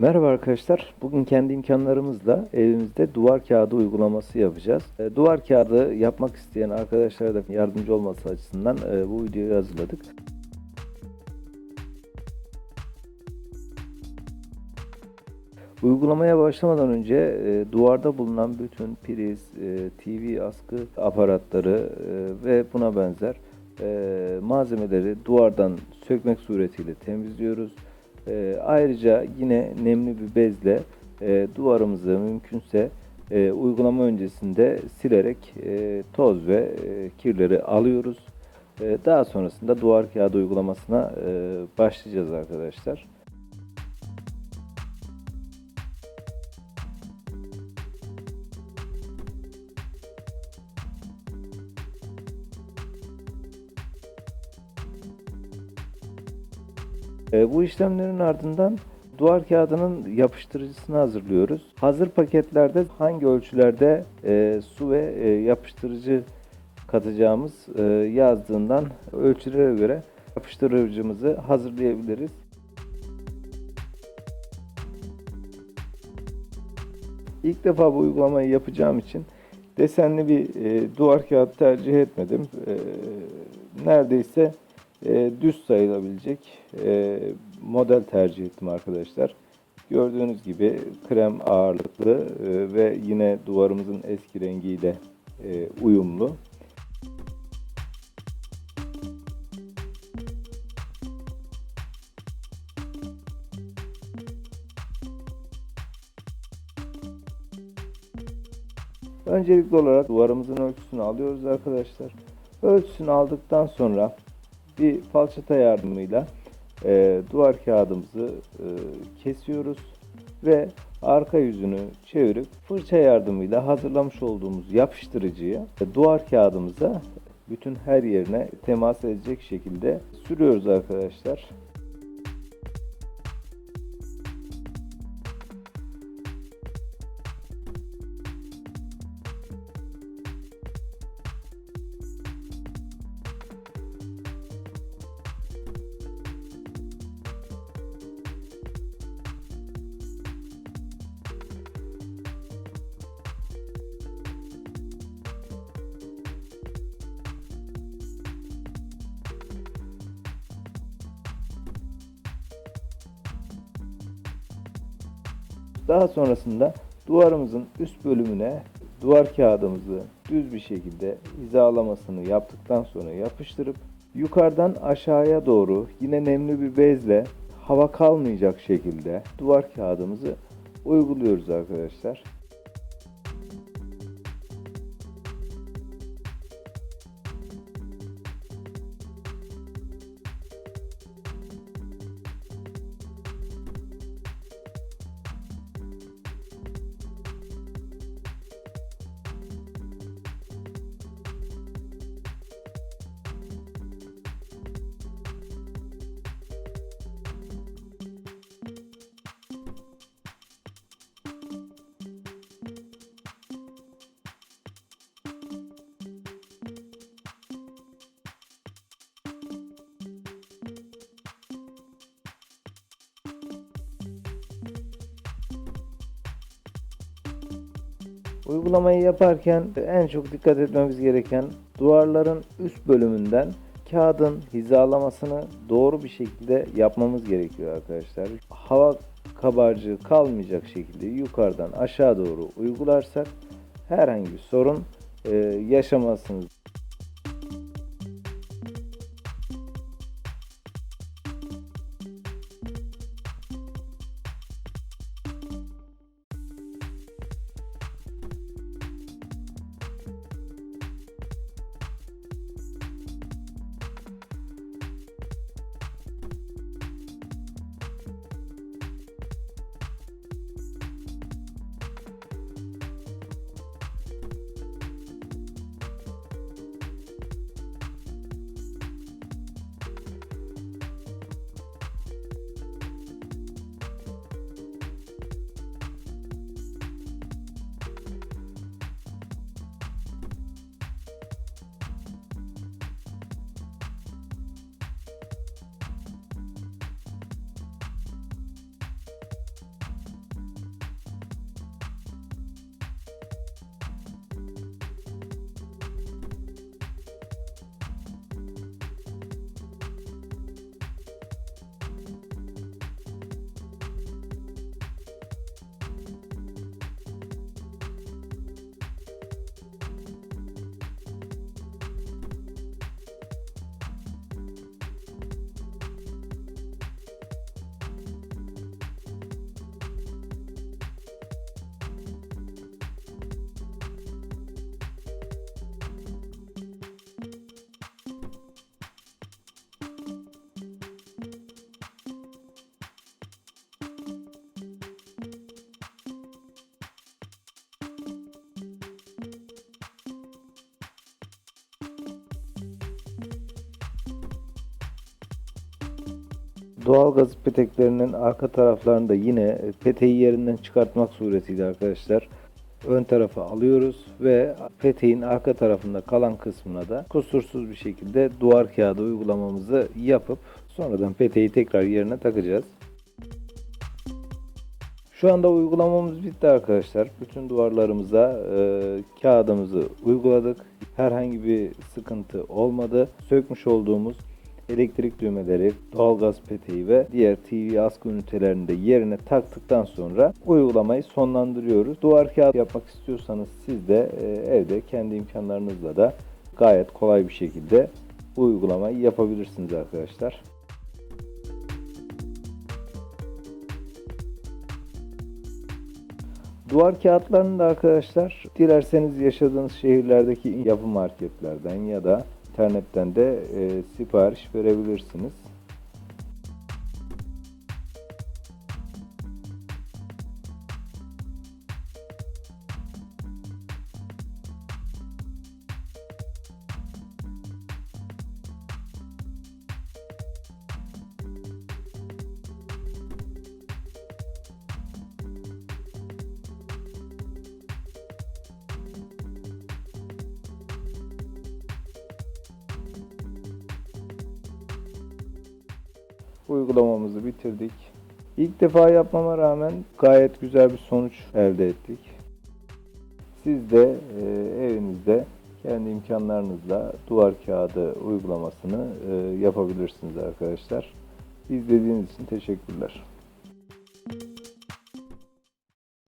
Merhaba arkadaşlar. Bugün kendi imkanlarımızla evimizde duvar kağıdı uygulaması yapacağız. E, Duvar kağıdı yapmak isteyen arkadaşlara da yardımcı olması açısından e, bu videoyu hazırladık. Uygulamaya başlamadan önce e, duvarda bulunan bütün priz, TV askı aparatları ve buna benzer malzemeleri duvardan sökmek suretiyle temizliyoruz. E, ayrıca yine nemli bir bezle e, duvarımızı mümkünse e, uygulama öncesinde silerek e, toz ve e, kirleri alıyoruz. E, daha sonrasında duvar kağıdı uygulamasına e, başlayacağız arkadaşlar. E, bu işlemlerin ardından duvar kağıdının yapıştırıcısını hazırlıyoruz. Hazır paketlerde hangi ölçülerde e, su ve e, yapıştırıcı katacağımız e, yazdığından ölçülere göre yapıştırıcımızı hazırlayabiliriz. İlk defa bu uygulamayı yapacağım için desenli bir e, duvar kağıdı tercih etmedim. E, neredeyse e, düz sayılabilecek e, model tercih ettim arkadaşlar. Gördüğünüz gibi krem ağırlıklı e, ve yine duvarımızın eski rengiyle e, uyumlu. Öncelikli olarak duvarımızın ölçüsünü alıyoruz arkadaşlar. Ölçüsünü aldıktan sonra bir falçata yardımıyla e, duvar kağıdımızı e, kesiyoruz ve arka yüzünü çevirip fırça yardımıyla hazırlamış olduğumuz yapıştırıcıyı e, duvar kağıdımıza bütün her yerine temas edecek şekilde sürüyoruz arkadaşlar. Daha sonrasında duvarımızın üst bölümüne duvar kağıdımızı düz bir şekilde hizalamasını yaptıktan sonra yapıştırıp yukarıdan aşağıya doğru yine nemli bir bezle hava kalmayacak şekilde duvar kağıdımızı uyguluyoruz arkadaşlar. Uygulamayı yaparken en çok dikkat etmemiz gereken duvarların üst bölümünden kağıdın hizalamasını doğru bir şekilde yapmamız gerekiyor arkadaşlar. Hava kabarcığı kalmayacak şekilde yukarıdan aşağı doğru uygularsak herhangi bir sorun e, yaşamazsınız. Doğalgaz peteklerinin arka taraflarında yine peteği yerinden çıkartmak suretiyle arkadaşlar ön tarafa alıyoruz ve peteğin arka tarafında kalan kısmına da kusursuz bir şekilde duvar kağıdı uygulamamızı yapıp sonradan peteği tekrar yerine takacağız. Şu anda uygulamamız bitti arkadaşlar. Bütün duvarlarımıza e, kağıdımızı uyguladık. Herhangi bir sıkıntı olmadı. Sökmüş olduğumuz elektrik düğmeleri, doğalgaz peteği ve diğer TV askı ünitelerini de yerine taktıktan sonra uygulamayı sonlandırıyoruz. Duvar kağıdı yapmak istiyorsanız siz de e, evde kendi imkanlarınızla da gayet kolay bir şekilde uygulamayı yapabilirsiniz arkadaşlar. Duvar kağıtlarını da arkadaşlar dilerseniz yaşadığınız şehirlerdeki yapı marketlerden ya da internetten de e, sipariş verebilirsiniz. Uygulamamızı bitirdik. İlk defa yapmama rağmen gayet güzel bir sonuç elde ettik. Siz de e, evinizde kendi imkanlarınızla duvar kağıdı uygulamasını e, yapabilirsiniz arkadaşlar. İzlediğiniz için teşekkürler.